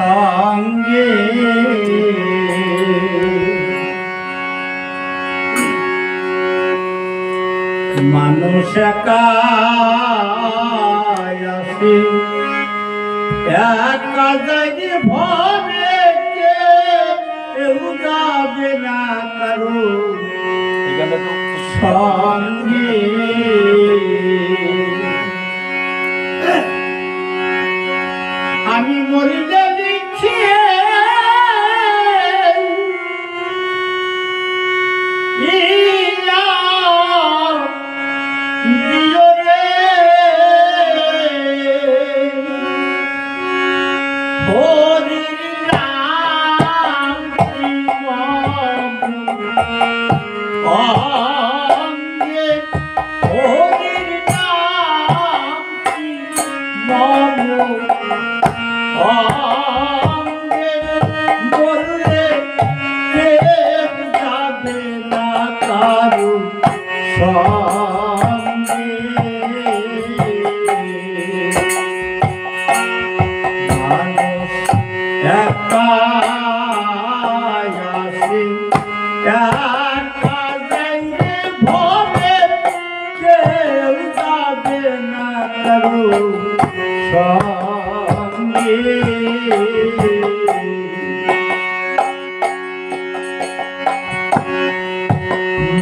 সঙ্গে মানুষ আসে এক কাজে ভরে যাবে না করো সঙ্গে। আমি মরিব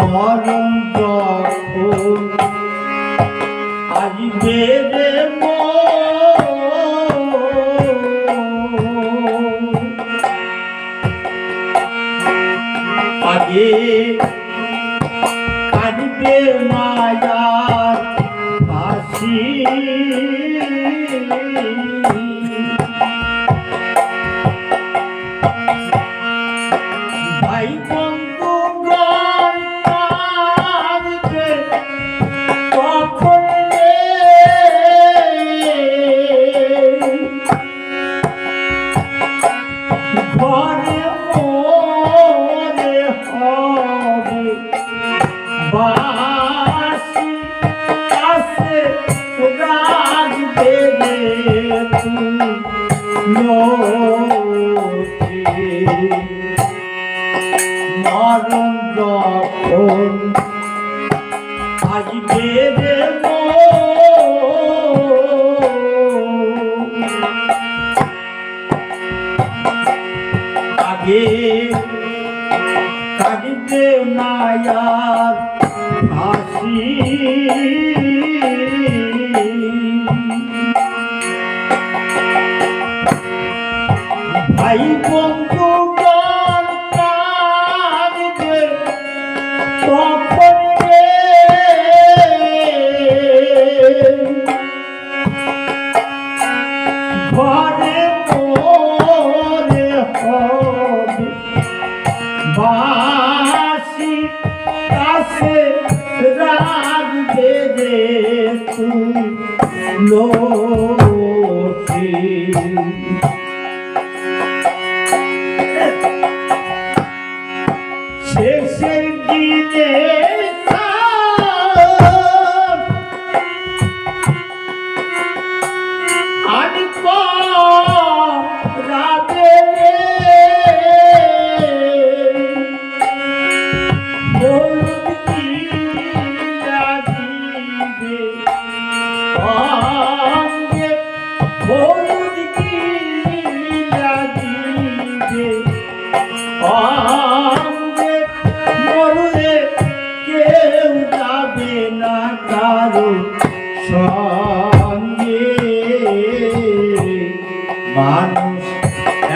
মরণ যখন আসবে রে আগে কাঁদবে আসি কাছে মায়ার আসি ভাই বন্ধু শেষের দিনে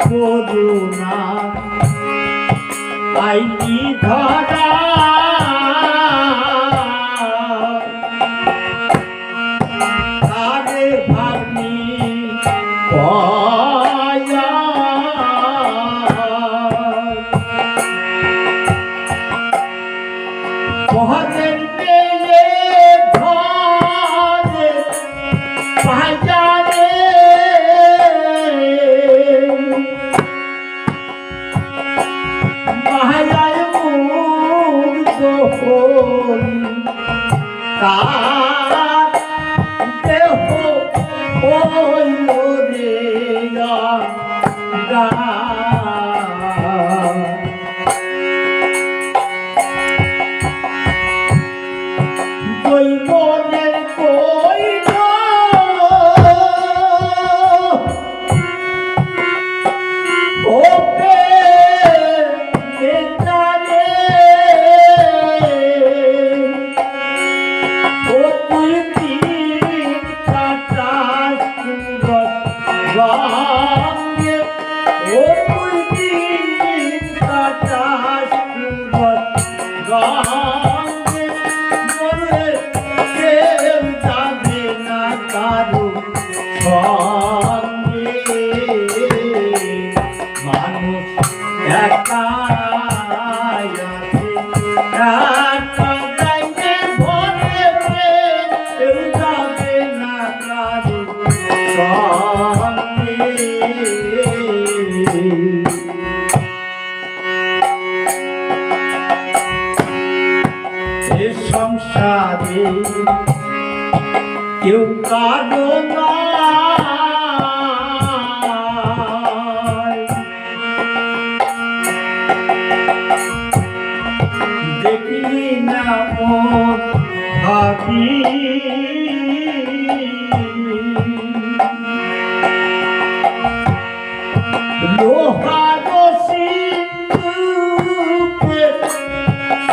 করুণা আইনি ধরা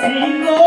Sigo